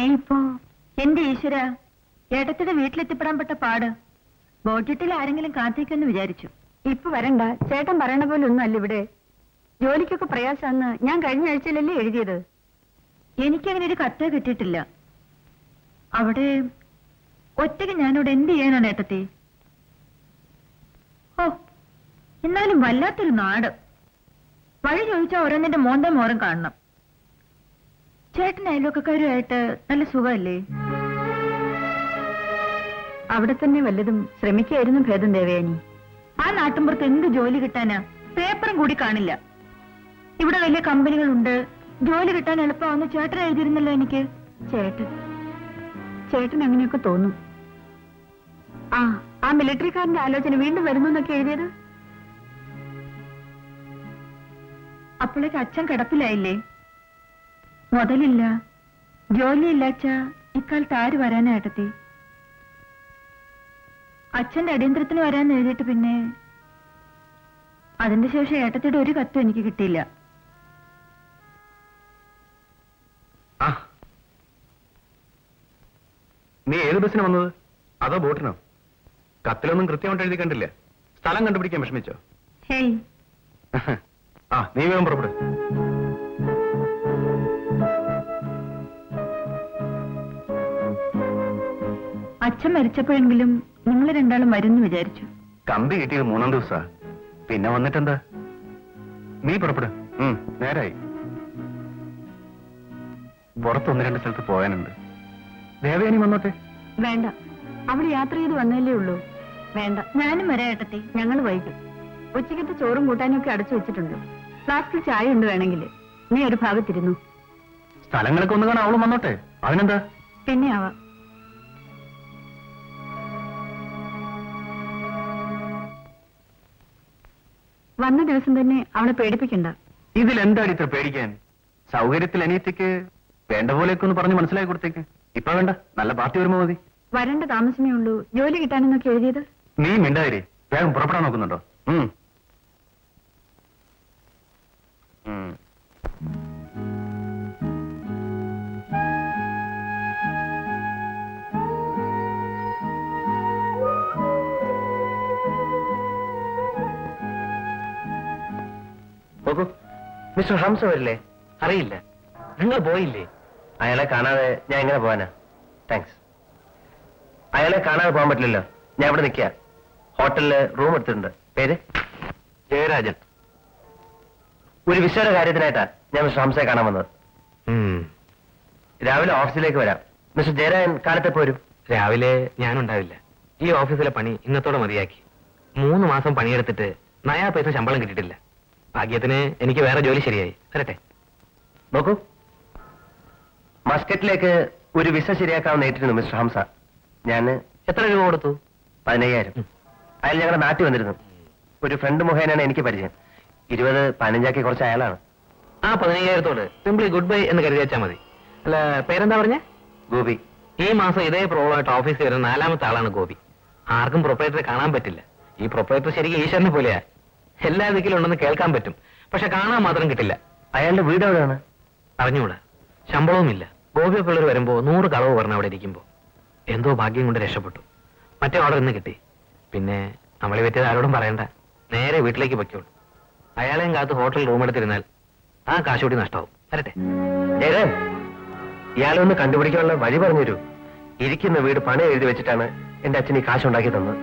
പിന്നെ ഇപ്പോ എന്റെ ഈശ്വര ഏട്ടത്തിന്റെ വീട്ടിലെത്തിപ്പെടാൻ പെട്ട പാട്. ബോട്ടിൽ ആരെങ്കിലും കാത്തേക്കെന്ന് വിചാരിച്ചു. ഇപ്പൊ വരണ്ട. ചേട്ടൻ പറയണ പോലെ ഒന്നും അല്ല ഇവിടെ. ജോലിക്കൊക്കെ പ്രയാസാന്ന് ഞാൻ കഴിഞ്ഞ ആഴ്ചയിലല്ലേ എഴുതിയത്. എനിക്കങ്ങനെ ഒരു കത്ത് കിട്ടിയിട്ടില്ല. അവിടെ ഒറ്റയ്ക്ക് ഞാനിവിടെ എന്ത് ചെയ്യാനാണ് ഏട്ടത്തി ഓ എന്നാലും വല്ലാത്തൊരു നാട്. വഴി ചോദിച്ചാൽ ഓരോന്നിന്റെ മോന്തം മോരം കാണണം. ചേട്ടൻ അയൽവക്കക്കാരുമായിട്ട് നല്ല സുഖമല്ലേ? അവിടെ തന്നെ വല്ലതും ശ്രമിക്കായിരുന്നു ഭേദം ദേവയാനി. ആ നാട്ടിൻപുറത്ത് എന്ത് ജോലി കിട്ടാനാ പേപ്പറും കൂടി കാണില്ല. ഇവിടെ വലിയ കമ്പനികളുണ്ട്. ജോലി കിട്ടാൻ എളുപ്പമാണെന്ന് ചേട്ടൻ എഴുതിയിരുന്നല്ലോ എനിക്ക്. ചേട്ടൻ ചേട്ടൻ അങ്ങനെയൊക്കെ തോന്നും. ആ ആ മിലിറ്ററിക്കാരന്റെ ആലോചന വീണ്ടും വരുന്നു എന്നൊക്കെ എഴുതിയത്? അപ്പോഴേക്ക് അച്ഛൻ കിടപ്പിലായില്ലേ? മുതലില്ല. ജോലിയില്ല അച്ഛ ഇക്കാലത്ത് ആര് വരാനാ ഏട്ടത്തി? അച്ഛന്റെ അടിയന്തരത്തിന് വരാൻ എഴുതിയിട്ട് പിന്നെ അതിന്റെ ശേഷം ഏട്ടത്തിയുടെ ഒരു കത്തും എനിക്ക് കിട്ടിയില്ല. നീ ഏത് ബസ്സിന് വന്നത്? അതോ ബോട്ടിനോ? കത്തിലൊന്നും കൃത്യമായിട്ട് എഴുതി കണ്ടില്ല. സ്ഥലം കണ്ടുപിടിക്കാൻ വിഷമിച്ചോ? ഹേയ്. ആ നീ വേഗം പുറപ്പെടു. അച്ഛൻ മരിച്ചപ്പോഴെങ്കിലും നിങ്ങൾ രണ്ടാളും വരുന്നു വിചാരിച്ചു. കമ്പി കിട്ടിയത് മൂന്നാം ദിവസാ. പിന്നെ വന്നിട്ടെന്താ? നീ പുറപ്പെടും. നേരായി. പുറത്ത് ഒന്ന് രണ്ട് സ്ഥലത്ത് പോകാനുണ്ട്. ദേവയാനി വന്നോട്ടെ. വേണ്ട. അവൾ യാത്ര ചെയ്ത് വന്നല്ലേ ഉള്ളൂ. വേണ്ട. ഞാനും വരാം ഞങ്ങൾ വൈകും ഉച്ചക്കത്തെ ചോറും കൂട്ടാനും ഒക്കെ അടച്ചു വെച്ചിട്ടുണ്ട്. ഫ്ലാസ്കിൽ ചായ ഉണ്ട് വേണമെങ്കിൽ. നീ ഒരു ഭാഗത്തിരുന്നു. സ്ഥലങ്ങളൊക്കെ ഒന്ന് കാണാൻ അവളും വന്നോട്ടെ. അതിനെന്താ? പിന്നെ ആവാം. വന്ന ദിവസം തന്നെ അവളെ പേടിപ്പിക്കണ്ട. ഇതിൽ എന്താണ് ഇത്ര പേടിക്കാൻ? സൗകര്യത്തിൽ അനിയത്തിക്ക് വേണ്ട പോലെയൊക്കെ ഒന്ന് പറഞ്ഞ് മനസ്സിലാക്കി കൊടുത്തേക്ക്. ഇപ്പൊ വേണ്ട നല്ല പാർട്ടി വരുമ്പോ മതി. വരണ്ട താമസമേ ഉള്ളൂ. ജോലി കിട്ടാനെന്നൊക്കെ എഴുതിയത്? നീ മിണ്ടാതിരി വേഗം പുറപ്പെടാൻ നോക്കുന്നുണ്ടോ? ഉം. ഉം. നോക്കൂ. മിസ്റ്റർ ഹംസ വരില്ലേ? അറിയില്ല. നിങ്ങൾ പോയില്ലേ? അയാളെ കാണാതെ ഞാൻ എങ്ങനെ പോവാനാ? താങ്ക്സ് അയാളെ കാണാതെ പോകാൻ പറ്റില്ലല്ലോ. ഞാൻ ഇവിടെ നിൽക്കുക ഹോട്ടലിൽ റൂം എടുത്തിട്ടുണ്ട്. പേര്? ജയരാജൻ. ഒരു വിഷയുടെ കാര്യത്തിനായിട്ടാ ഞാൻ മിസ്റ്റർ ഹംസയെ കാണാൻ വന്നത്. രാവിലെ ഓഫീസിലേക്ക് വരാം. മിസ്റ്റർ ജയരാജൻ കാലത്തെ പോരും രാവിലെ ഞാനുണ്ടാവില്ല. ഈ ഓഫീസിലെ പണി ഇന്നത്തോടെ മതിയാക്കി. മൂന്ന് മാസം പണിയെടുത്തിട്ട് നയാ പൈസ ശമ്പളം കിട്ടിയിട്ടില്ല. ഭാഗ്യത്തിന് എനിക്ക് വേറെ ജോലി ശരിയായി. വരട്ടെ. നോക്കൂ. മസ്കറ്റിലേക്ക് ഒരു വിസ ശരിയാക്കാൻ നേരിട്ടിരുന്നു മിസ്റ്റർ ഹംസ. ഞാൻ എത്ര രൂപ കൊടുത്തു? പതിനയ്യായിരം. അയാൾ ഞങ്ങളുടെ നാട്ടിൽ വന്നിരുന്നു. ഒരു ഫ്രണ്ട് മുഖേനയാണ് എനിക്ക് പരിചയം. ഇരുപത് പതിനഞ്ചാക്കി കുറച്ച് അയാളാണ്. ആ പതിനയ്യായിരത്തോട് സിംപ്ലി ഗുഡ് ബൈ എന്ന് കരുതി വെച്ചാൽ മതി. അല്ല പേരെന്താ പറഞ്ഞ? ഗോപി. ഈ മാസം ഇതേ പ്രോബ്ലമായിട്ട് ഓഫീസിൽ വരുന്ന നാലാമത്തെ ആളാണ് ഗോപി. ആർക്കും പ്രൊപ്പറേറ്ററെ കാണാൻ പറ്റില്ല. ഈ പ്രൊപ്പറേറ്റർ ശരിക്കും ഈശ്വരനെ പോലെയാ. എല്ലാ ദിക്കിലും ഉണ്ടെന്ന് കേൾക്കാൻ പറ്റും. പക്ഷെ കാണാൻ മാത്രം കിട്ടില്ല. അയാളുടെ വീട് എവിടെയാണ്? അറിഞ്ഞൂടാ. ശമ്പളവുമില്ല. ഗോപിയൊക്കെ പിള്ളേർ വരുമ്പോ നൂറ് കളവ് പറഞ്ഞ അവിടെ ഇരിക്കുമ്പോ എന്തോ ഭാഗ്യം കൊണ്ട് രക്ഷപ്പെട്ടു. മറ്റേ ഓർഡർ ഇന്ന് കിട്ടി. പിന്നെ നമ്മളെ പറ്റിയത് ആരോടും പറയണ്ട. നേരെ വീട്ടിലേക്ക് പൊയ്ക്കോളൂ. അയാളെയും കാത്ത് ഹോട്ടൽ റൂം എടുത്തിരുന്നാൽ ആ കാശുകൂടി നഷ്ടമാവും വരട്ടെ. ജയരാൻ ഇയാളെ ഒന്ന് കണ്ടുപിടിക്കാനുള്ള വഴി പറഞ്ഞു തരൂ ഇരിക്കുന്ന വീട് പണി എഴുതി വെച്ചിട്ടാണ് എന്റെ അച്ഛൻ ഈ കാശുണ്ടാക്കി തന്നത്.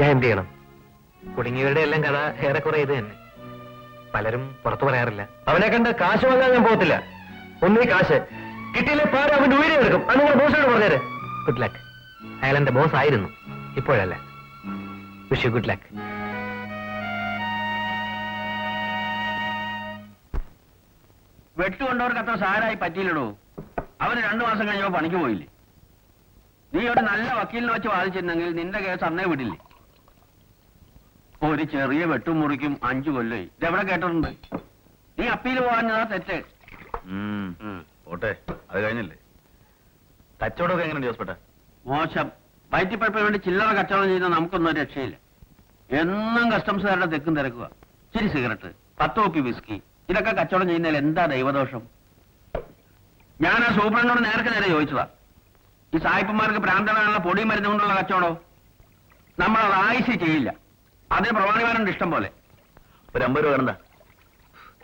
ഞാൻ എന്ത് ചെയ്യണം? കുടുങ്ങിയവരുടെ എല്ലാം കഥ ഏറെക്കുറെ ഇത് തന്നെ. പലരും പുറത്തു പറയാറില്ല. അവനെ കണ്ട കാശ് വാങ്ങാൻ ഞാൻ പോകത്തില്ല. ഒന്നേ കാശ്. കിട്ടിയില്ല പാര അവന്റെ ഉയരെ എടുക്കും. അത് നിങ്ങൾ ബോസിനോട് പറഞ്ഞേരെ. ഗുഡ് ലക്ക് അയാൾ എന്റെ ബോസ് ആയിരുന്നു. ഇപ്പോഴല്ല. വിഷ് യു ഗുഡ് ലക്ക് വെട്ടുകൊണ്ടവർക്ക് അത്ര സാരായി പറ്റിയില്ലടോ. അവന് രണ്ടു മാസം കഴിഞ്ഞപ്പോ പണിക്ക് പോയില്ലേ. നീ ഒരു നല്ല വക്കീലിനെ വെച്ച് വാദിച്ചിരുന്നെങ്കിൽ നിന്റെ കേസ് അന്നേ വിടില്ലേ? ഒരു ചെറിയ വെട്ടും മുറിക്കും അഞ്ചു കൊല്ലായി. ഇതെവിടെ കേട്ടിട്ടുണ്ട്? നീ അപ്പീൽ പോകാഞ്ഞതാ തെറ്റ്. പോട്ടെ അത് കഴിഞ്ഞല്ലേ? കച്ചവടമൊക്കെ എങ്ങനെയുണ്ട് ജോസ്പേട്ട? മോശം. വയറ്റിപ്പഴപ്പിന് വേണ്ടി ചില്ലറ കച്ചവടം ചെയ്യുന്ന നമുക്കൊന്നും ഒരു രക്ഷയില്ല. എന്നും കസ്റ്റംസുകാരുടെ തെക്കും തിരക്കുക. ചിരി സിഗരറ്റ് പത്ത് കോപ്പി വിസ്കി. ഇതൊക്കെ കച്ചവടം ചെയ്യുന്നതിൽ എന്താ ദൈവദോഷം? ഞാൻ ആ സൂപ്രണ്ടിനോട് നേരത്തെ നേരെ ചോദിച്ചതാ. ഈ സായിപ്പന്മാർക്ക് പ്രാന്തനാണുള്ള പൊടി മരുന്നുകൊണ്ടുള്ള കച്ചവടോ? നമ്മൾ അത് ആയിഷ ചെയ്യില്ല. അതിന് പ്രമാണിമാരുണ്ട് ഇഷ്ടം പോലെ. ഒരു അമ്പത് രൂപ വേണ്ട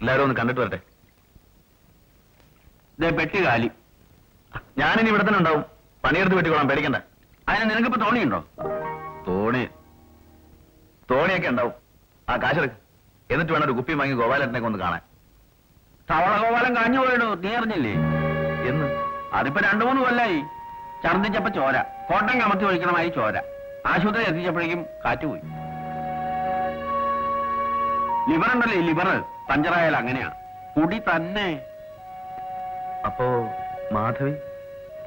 എല്ലാവരും ഒന്ന് കണ്ടിട്ട് വരട്ടെ. ഇതേ പെട്ടി കാലി. ഞാനിനി ഇവിടെ തന്നെ ഉണ്ടാവും. പണിയെടുത്ത് വെട്ടിക്കോളാം പേടിക്കണ്ട. അതിന് നിനക്കിപ്പോ തോണിയുണ്ടോ? തോണി. തോണിയൊക്കെ ഉണ്ടാവും. ആ കാശെടുക്ക്. എന്നിട്ട് വേണം ഒരു കുപ്പി വാങ്ങി ഗോപാലനെ ഒന്ന് കാണാൻ. തവള ഗോപാലം കാഞ്ഞു പോയിടൂ നീ അറിഞ്ഞില്ലേ? എന്ന്. അതിപ്പോ രണ്ടു മൂന്ന് കൊല്ലായി. ഛർദ്ദിച്ചപ്പോ ചോര. കോട്ടം കമത്തി ഒഴിക്കണമായി ചോര. ആശുപത്രി എത്തിച്ചപ്പോഴേക്കും കാറ്റ് പോയി ലിവർ ഉണ്ടല്ലേ ലിവർ? പഞ്ചറായാൽ അങ്ങനെയാ. കുടി തന്നെ. അപ്പോ മാധവി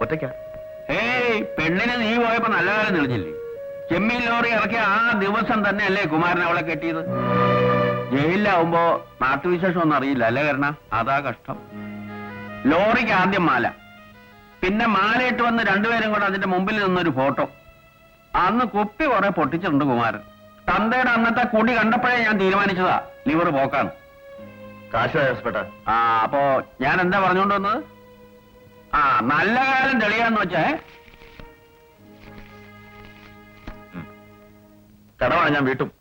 ഒറ്റയ്ക്കാ? ഏയ് പെണ്ണിനെ നീ പോയപ്പോ നല്ല കാലം തെളിഞ്ഞില്ലേ? ചെമ്മീൻ ലോറി ഇറക്കിയ ആ ദിവസം തന്നെ അല്ലേ കുമാരൻ അവളെ കെട്ടിയത്? ജയിലിലാവുമ്പോ നാട്ടുവിശേഷം ഒന്നും അറിയില്ല അല്ലേ കരണ? അതാ കഷ്ടം. ലോറിക്ക് ആദ്യം മാല. പിന്നെ മാലയിട്ട് വന്ന് രണ്ടുപേരും കൂടെ അതിന്റെ മുമ്പിൽ നിന്നൊരു ഫോട്ടോ. അന്ന് കുപ്പി കുറെ പൊട്ടിച്ചിട്ടുണ്ട് കുമാരൻ. തന്തയുടെ അന്നത്തെ കുടി കണ്ടപ്പോഴേ ഞാൻ തീരുമാനിച്ചതാ. ലിവർ പോക്കാണ് കാശ് ആ അപ്പോ ഞാൻ എന്താ പറഞ്ഞുകൊണ്ട് വന്നത്? ആ നല്ല കാലം തെളിയാന്ന് വെച്ചേ. കടമാണ് ഞാൻ വീട്ടും.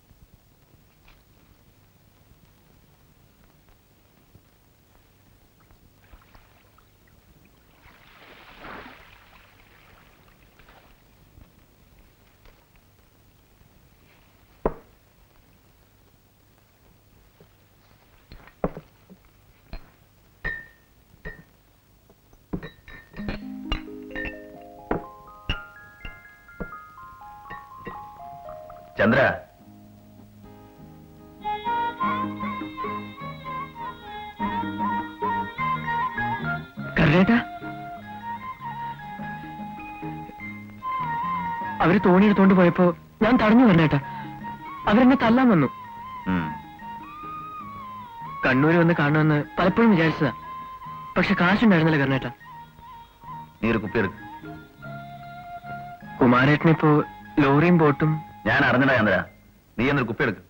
ചന്ദ്ര. കരുണേട്ടാ. അവർ തോണിയെടുത്തോണ്ട് പോയപ്പോ ഞാൻ തടഞ്ഞു കരുണേട്ടാ. അവരെന്നെ തല്ലാൻ വന്നു. കണ്ണൂര് വന്ന് കാണുമെന്ന് പലപ്പോഴും വിചാരിച്ചതാ. പക്ഷെ കാശുണ്ടായിരുന്നില്ല കർണേട്ട നീ ഒരു കുപ്പി എടുക്ക്. കുമാരേട്ടനിപ്പോ ലോറിയും ബോട്ടും ഞാൻ അറിഞ്ഞടാ ചന്ദ്ര. നീ എന്നൊരു കുപ്പി എടുക്ക്.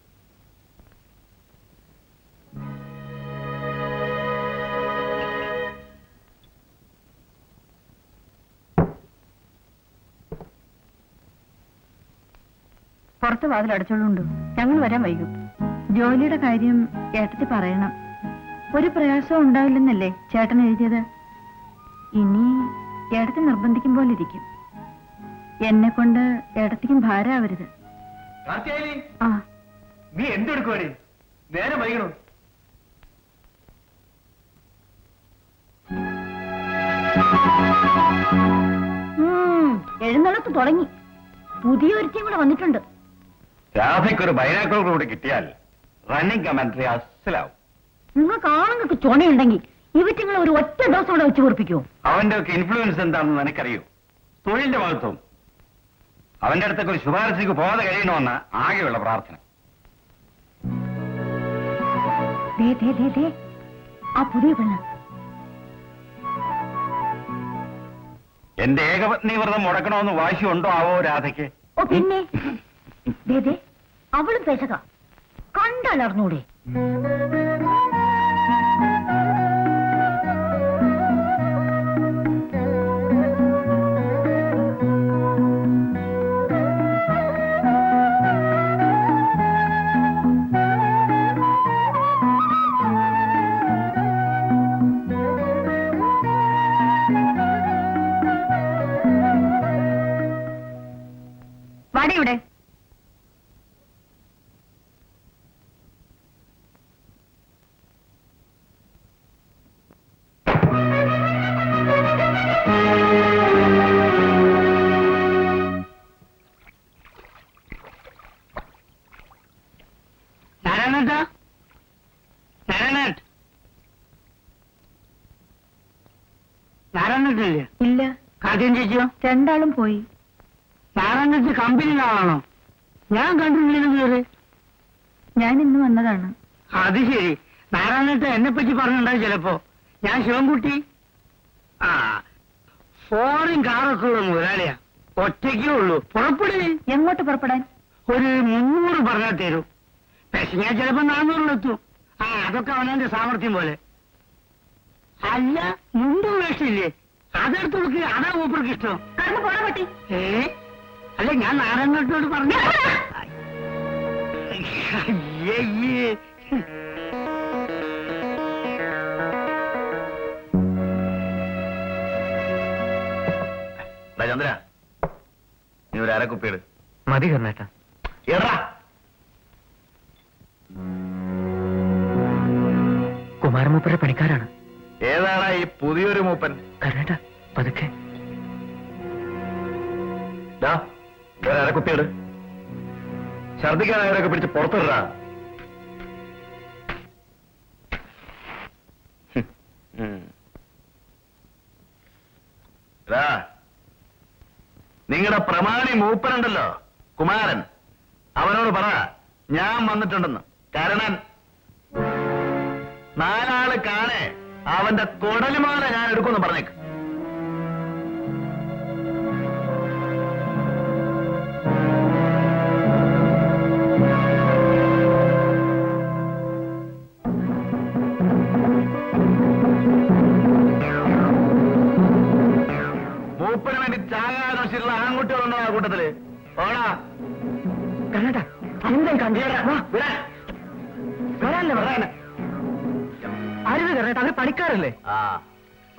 പുറത്ത് വാതിൽ അടച്ചോളുണ്ട് ഞങ്ങൾ വരാൻ വൈകും. ജോലിയുടെ കാര്യം ഏട്ടത്തി പറയണം. ഒരു പ്രയാസവും ഉണ്ടാവില്ലെന്നല്ലേ ചേട്ടൻ എഴുതിയത്? ഇനി ഏടത്തി നിർബന്ധിക്കും പോലെ ഇരിക്കും. എന്നെ കൊണ്ട് ഏടത്തിക്കും ഭാരമാവരുത് ആ. നീ എന്തെടുക്കുവാടി നേരെ വൈകണോ? എഴുന്നള്ളത്ത് തുടങ്ങി. പുതിയൊരുത്തിയും കൂടെ വന്നിട്ടുണ്ട്. രാധയ്ക്കൊരു ബൈനാക്കുകൾ കൂടി കിട്ടിയാൽ റണ്ണിംഗ് കമന്ററി അസലാവും. നിങ്ങൾക്ക് ആണുങ്ങൾക്ക് ചുണയുണ്ടെങ്കിൽ ഇവറ്റിങ്ങളെ ഒരു ഒറ്റ ദിവസം കൂടെ വെച്ച് പൊറപ്പിക്കുമോ അവന്റെ ഒക്കെ ഇൻഫ്ലുവൻസ് എന്താണെന്ന് നിനക്കറിയൂ? തൊഴിലിന്റെ ഭാഗത്തും അവന്റെ അടുത്തേക്ക് ഒരു ശുപാർശയ്ക്ക് പോകാതെ കഴിയണമെന്ന് ആകെയുള്ള പ്രാർത്ഥന. ദേ ദേ ദേ ദേ. ആ പുതിയ പെണ്ണ്. എന്റെ ഏകപത്നി വ്രതം മുടക്കണമെന്ന് വാശിയുണ്ടോ ആവോ രാധയ്ക്ക്? ഓ പിന്നെ? ദേ ദേ. അവളും പേശക. കണ്ടലർന്നൂടെ നാരായണേട്ട് നാരായണേട്ടില്ലേ ഇല്ല. കാര്യം ചേച്ചിയോ? രണ്ടാളും പോയി. നാരായണേട്ട് കമ്പനിയിലാണോ ഞാൻ കണ്ടിട്ടില്ലെന്ന് ഞാൻ ഇന്ന് വന്നതാണ്. അത് ശരി. നാരായണേട്ട് എന്നെ പറ്റി പറഞ്ഞിട്ടുണ്ടാവും ചിലപ്പോ. ഞാൻ ശിവൻകുട്ടി? ആ. ഫോറിൻ കാറൊക്കെ ഉള്ള മുതലാളിയാ. ഒറ്റയ്ക്കേ ഉള്ളൂ. പുറപ്പെടേ. എങ്ങോട്ട് പുറപ്പെടാൻ? ഒരു മുന്നൂറ് പറഞ്ഞാൽ തരൂ. പക്ഷെ ഞാൻ ചിലപ്പോ നാന്നൂറിലെത്തും ആ അതൊക്കെ അവനവന്റെ സാമർഥ്യം പോലെ. അല്ല മുണ്ടും വേഷമില്ലേ അതെടുത്ത് നോക്കി അതാ മൂപ്പർക്ക് ഇഷ്ടം. കടന്നു പോടാ പട്ടി. ഏ? അല്ല ഞാൻ നാരായണനോട് പറഞ്ഞു ചന്ദ്ര നീ ഒരു അരക്കുപ്പിയുടെ. മതി കർണേട്ടാ എടാ. കുമാരമൂപ്പരുടെ പണിക്കാരാണ്. ഏതാണ് ഈ പുതിയൊരു മൂപ്പൻ? കർണേട്ട പതുക്കെ. അരക്കുപ്പിയിട് ഛർദിക്കാനായവരൊക്കെ പിടിച്ച് പുറത്തിടാ നിങ്ങളുടെ പ്രമാണി മൂപ്പനുണ്ടല്ലോ കുമാരൻ. അവനോട് പറ ഞാൻ വന്നിട്ടുണ്ടെന്ന്. കരണൻ. നാലാൾ കാണേ. അവന്റെ കൊടലുമാല ഞാൻ എടുക്കുമെന്ന് പറഞ്ഞേക്ക്.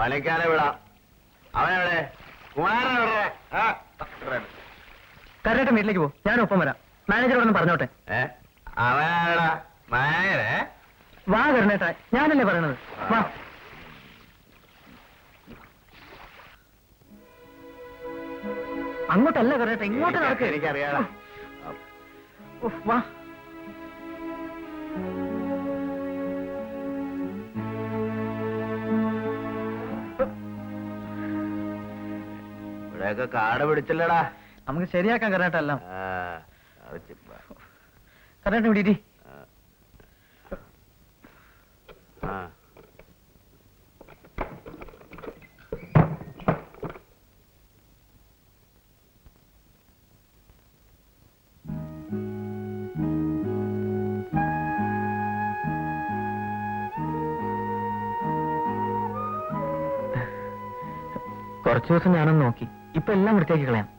പണിക്കാരെ വിടാം. അവനെവിടെ. കർണേട്ടൻ വീട്ടിലേക്ക് പോ. ഞാൻ ഒപ്പം വരാം. മാനേജറോടൊന്ന് പറഞ്ഞോട്ടെ. അവനെവിടെ മായരെ വാ കർണേട്ട ഞാനല്ലേ പറയണത്. വാ. അങ്ങോട്ടല്ല കർണേട്ട ഇങ്ങോട്ട് നടക്ക്. എനിക്കറിയാടാ. ഉഫ്, വാ. ഇവിടെയൊക്കെ കാട പിടിച്ചില്ലടാ. നമുക്ക് ശരിയാക്കാം ചിപ്പ. കർണേട്ട ആ. കുറച്ചു ദിവസം ഞാനൊന്ന് നോക്കി. ഇപ്പൊ എല്ലാം വൃത്തിയാക്കി കളയാം.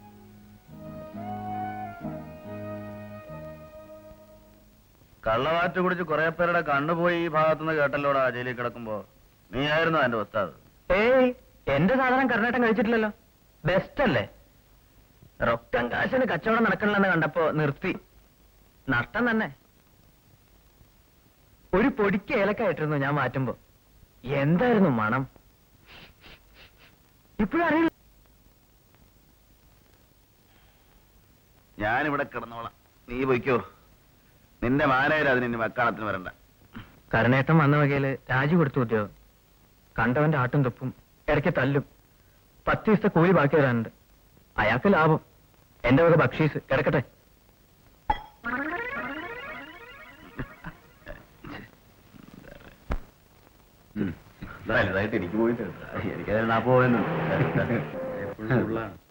കള്ളവാറ്റ് കുടിച്ച് കുറെ പേരുടെ കണ്ണുപോയി ഈ ഭാഗത്തുനിന്ന് കേട്ടല്ലോടാ ജയിലിൽ കിടക്കുമ്പോ. നീ ആയിരുന്നു അതിന്റെ ഉസ്താദ്. ഏയ് എന്റെ സാധനം കർണാടകം കഴിച്ചിട്ടില്ലല്ലോ. ബെസ്റ്റ് അല്ലേ? റൊക്കം കാശിന് കച്ചവടം നടക്കണില്ലെന്ന് കണ്ടപ്പോ നിർത്തി. നഷ്ടം തന്നെ. ഒരു പൊടിക്ക് ഏലക്കായിട്ടിരുന്നു ഞാൻ മാറ്റുമ്പോ. എന്തായിരുന്നു മണം? ഇപ്പോഴും ഞാനിവിടെ കിടന്നോളാം. നീ പോയിക്കോ. നിന്റെ മാനേജർ അതിന് ഇനി മക്കാണത്തിന് വരണ്ട. കരുണേട്ടൻ വന്ന വകയിൽ രാജി കൊടുത്തു ഉദ്യോഗം. കണ്ടവന്റെ ആട്ടും തൊപ്പും ഇടയ്ക്ക് തല്ലും. പത്ത് ദിവസത്തെ കൂലി ബാക്കി വരാനുണ്ട്. അയാൾക്ക് ലാഭം. എന്റെ വക ബക്ഷീസ്. കിടക്കട്ടെ. എനിക്ക് പോയിട്ടുണ്ട് എനിക്കതിനാ പോകുന്നുണ്ട് എപ്പോഴും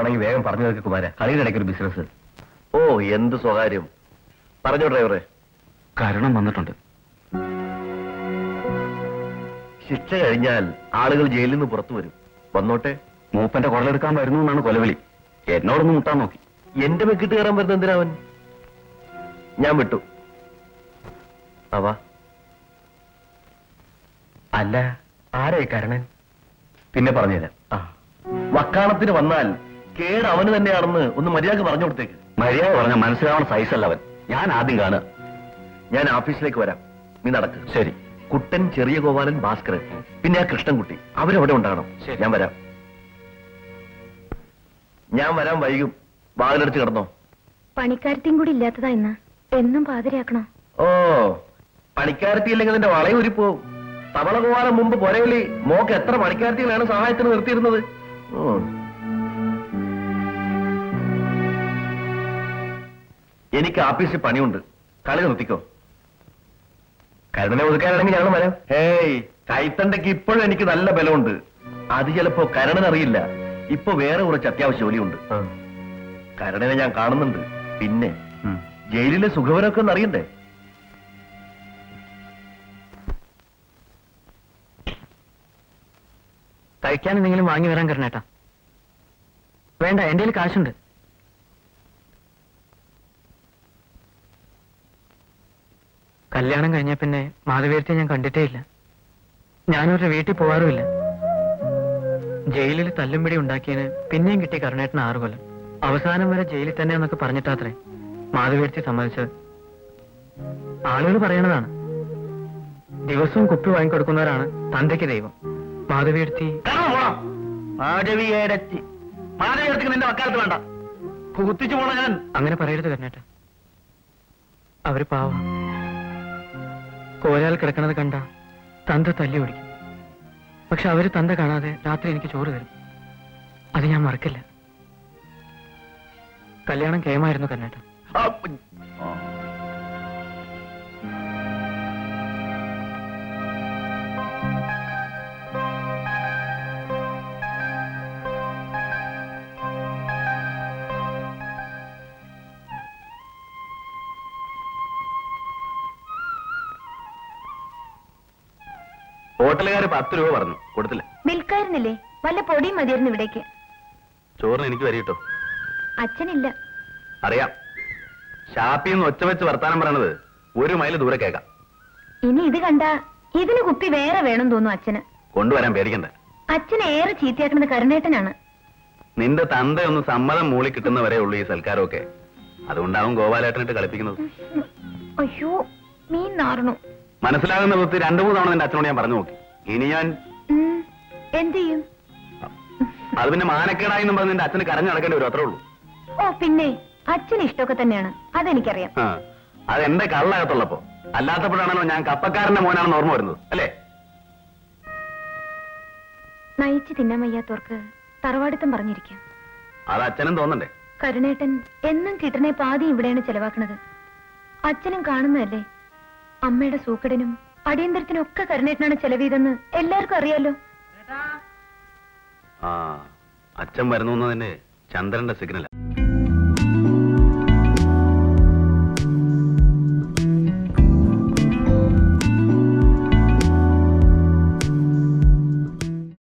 സ്വകാര്യമാണെങ്കിൽ വേഗം പറഞ്ഞു തീർക്ക് കുമാര. കളിയുടെ ഇടയ്ക്ക് ഒരു ബിസിനസ് ഓ എന്ത് സ്വകാര്യം. പറഞ്ഞോ ഡ്രൈവറെ കരണം വന്നിട്ടുണ്ട്. ശിക്ഷ കഴിഞ്ഞാൽ ആളുകൾ ജയിലിൽ നിന്ന് പുറത്തു വരും. വന്നോട്ടെ. മൂപ്പന്റെ കുടലെടുക്കാൻ വരുന്നു എന്നാണ് കൊലവിളി. എന്നോടൊന്ന് മുട്ടാൻ നോക്കി. എന്റെ മെക്കിട്ട് കയറാൻ വരുന്ന എന്തിനാവൻ? ഞാൻ വിട്ടു. അവ അല്ല ആരേ കരണൻ? പിന്നെ പറഞ്ഞുതരാം. വക്കാണത്തിന് വന്നാൽ കേട് അവന് തന്നെയാണെന്ന് ഒന്ന് മര്യാദ പറഞ്ഞു കൊടുത്തേക്ക്. മര്യാദ പറഞ്ഞ മനസ്സിലാവണ സൈസല്ല അവൻ. ഞാൻ ആദ്യം കാണുക. ഞാൻ ഓഫീസിലേക്ക് വരാം. നീ നടക്ക്. ശരി. കുട്ടൻ ചെറിയ ഗോപാലൻ ഭാസ്കരൻ. പിന്നെ ആ കൃഷ്ണൻകുട്ടി. അവരവിടെ ഉണ്ടാകണം. ഞാൻ വരാം. ഞാൻ വരാൻ വൈകും. വാതിലടിച്ച് കിടന്നോ. പണിക്കാരത്തിയും കൂടി ഇല്ലാത്തതാ ഇന്ന്. എന്നും പാതിരാക്കണോ? ഓ പണിക്കാരത്തി ഇല്ലെങ്കിൽ നിന്റെ വളയും പോവും തവള പോവാനും മുമ്പ് പൊരയിൽ മോക്ക് എത്ര പണിക്കാരത്തികളാണ് സഹായത്തിന് നിർത്തിയിരുന്നത്? എനിക്ക് ആഫീസിൽ പണിയുണ്ട്. കളി നിർത്തിക്കോ. കരുണനെ ഒതുക്കാനാണെങ്കിൽ ഞങ്ങൾ വരാം. ഹേയ് കൈത്തണ്ടയ്ക്ക് ഇപ്പോഴും എനിക്ക് നല്ല ബലമുണ്ട്. അത് ചിലപ്പോ കരണനറിയില്ല ഇപ്പൊ വേറെ കുറച്ച് അത്യാവശ്യ ജോലിയുണ്ട്. കരണനെ ഞാൻ കാണുന്നുണ്ട്. പിന്നെ ജയിലിലെ സുഖവരൊക്കെ ഒന്ന് അറിയണ്ടേ? കഴിക്കാൻ എന്തെങ്കിലും വാങ്ങി വരാൻ കരണേട്ടാ. വേണ്ട എന്റെ കയ്യിൽ കാശുണ്ട്. കല്യാണം കഴിഞ്ഞ പിന്നെ മാധവീരത്തെ ഞാൻ കണ്ടിട്ടേ ഇല്ല. ഞാനവരുടെ വീട്ടിൽ പോവാറുമില്ല. ജയിലിൽ തല്ലും പിടി ഉണ്ടാക്കിയതിന് പിന്നെയും കിട്ടി കരുണേട്ടന് ആറു കൊല്ലം. അവസാനം വരെ ജയിലിൽ തന്നെ എന്നൊക്കെ പറഞ്ഞിട്ടാത്രേ മാധവീരത്തെ സമ്മതിച്ചത്. ആളുകൾ പറയണതാണ്. ദിവസവും കുപ്പി വാങ്ങിക്കൊടുക്കുന്നവരാണ് തന്തയ്ക്ക് ദൈവം. മാധവീർത്തി മാധവിയേടത്തി മാധവിയടത്തേക്ക് നിന്റെ വക്കാലത്ത് വേണ്ട. കുത്തിച്ചു പോണ ഞാൻ. അങ്ങനെ പറയരുത് കരുണേട്ട. അവർ പാവ. കോലാൽ കിടക്കണത് കണ്ട തന്ത തല്ലി ഓടിക്കും. പക്ഷെ അവർ തന്ത കാണാതെ രാത്രി എനിക്ക് ചോറ് തരും. അത് ഞാൻ മറക്കില്ല. കല്യാണം കേമായിരുന്നു കരുണേട്ട ഹോട്ടലുകാർ പത്ത് രൂപ പറഞ്ഞു. കൊടുത്തില്ല. വിൽക്കായിരുന്നില്ലേ വല്ല പൊടിയും മതിയായിരുന്നു ഇവിടേക്ക്. ചോറിന് എനിക്ക് വരിട്ടോ അച്ഛനില്ല. അറിയാം. ഷാപ്പിൽ നിന്ന് ഒച്ച വെച്ച് വർത്താനം പറയണത് ഒരു മൈൽ ദൂരെ കേൾക്കാം. ഇനി ഇത് കണ്ട ഇതിന് കുപ്പി വേറെ വേണം തോന്നുന്നു അച്ഛന്. കൊണ്ടുവരാൻ പേടിക്കണ്ട. അച്ഛനെ ഏറെ ചീത്തയാക്കുന്നത് കരുണേട്ടനാണ്. നിന്റെ തന്ത ഒന്ന് സമ്മതം മൂളി കിട്ടുന്നവരെ ഉള്ളൂ ഈ സൽക്കാരമൊക്കെ. അതുകൊണ്ടാവും ഗോപാലേട്ടനിട്ട് കളിപ്പിക്കുന്നത്. അയ്യോ മീൻ നാറണു. മനസ്സിലാകുന്ന വിധത്തിൽ രണ്ടു മൂന്ന് തവണ നിന്റെ അച്ഛനോട് ഞാൻ പറഞ്ഞു നോക്കി. ഇനി ഞാൻ എന്ത് ചെയ്യും? അത് പിന്നെ മാനക്കേടായി എന്ന് പറഞ്ഞ് നിന്റെ അച്ഛന് കരഞ്ഞു നടക്കേണ്ടി വരും അത്രേ ഉള്ളൂ. ഓ പിന്നെ അച്ഛന് ഇഷ്ടമൊക്കെ തന്നെയാണ്. അതെനിക്കറിയാം. ആ, അത് എന്റെ കള്ളകത്തുള്ളപ്പോ. അല്ലാത്തപ്പോഴാണല്ലോ ഞാൻ കപ്പക്കാരന്റെ മോനാണെന്ന് ഓർമ്മ വരുന്നത് അല്ലേ? നയിച്ചു തിന്നാൻ വയ്യാത്തവർക്ക് തറവാടിത്തം പറഞ്ഞിരിക്കാം. അത് അച്ഛനും തോന്നണ്ടേ? കരുണേട്ടൻ എന്നും കിട്ടണേ പാതി ഇവിടെയാണ് ചെലവാക്കണത്. അച്ഛനും കാണുന്നതല്ലേ? അമ്മയുടെ സൂക്കടിനും അടിയന്തരത്തിനും ഒക്കെ കരുണേട്ടനാണ് ചെലവീതെന്ന് എല്ലാവർക്കും അറിയാലോ. ആ അച്ഛൻ വരുന്നു തന്നെ ചന്ദ്രന്റെ സിഗ്നലാ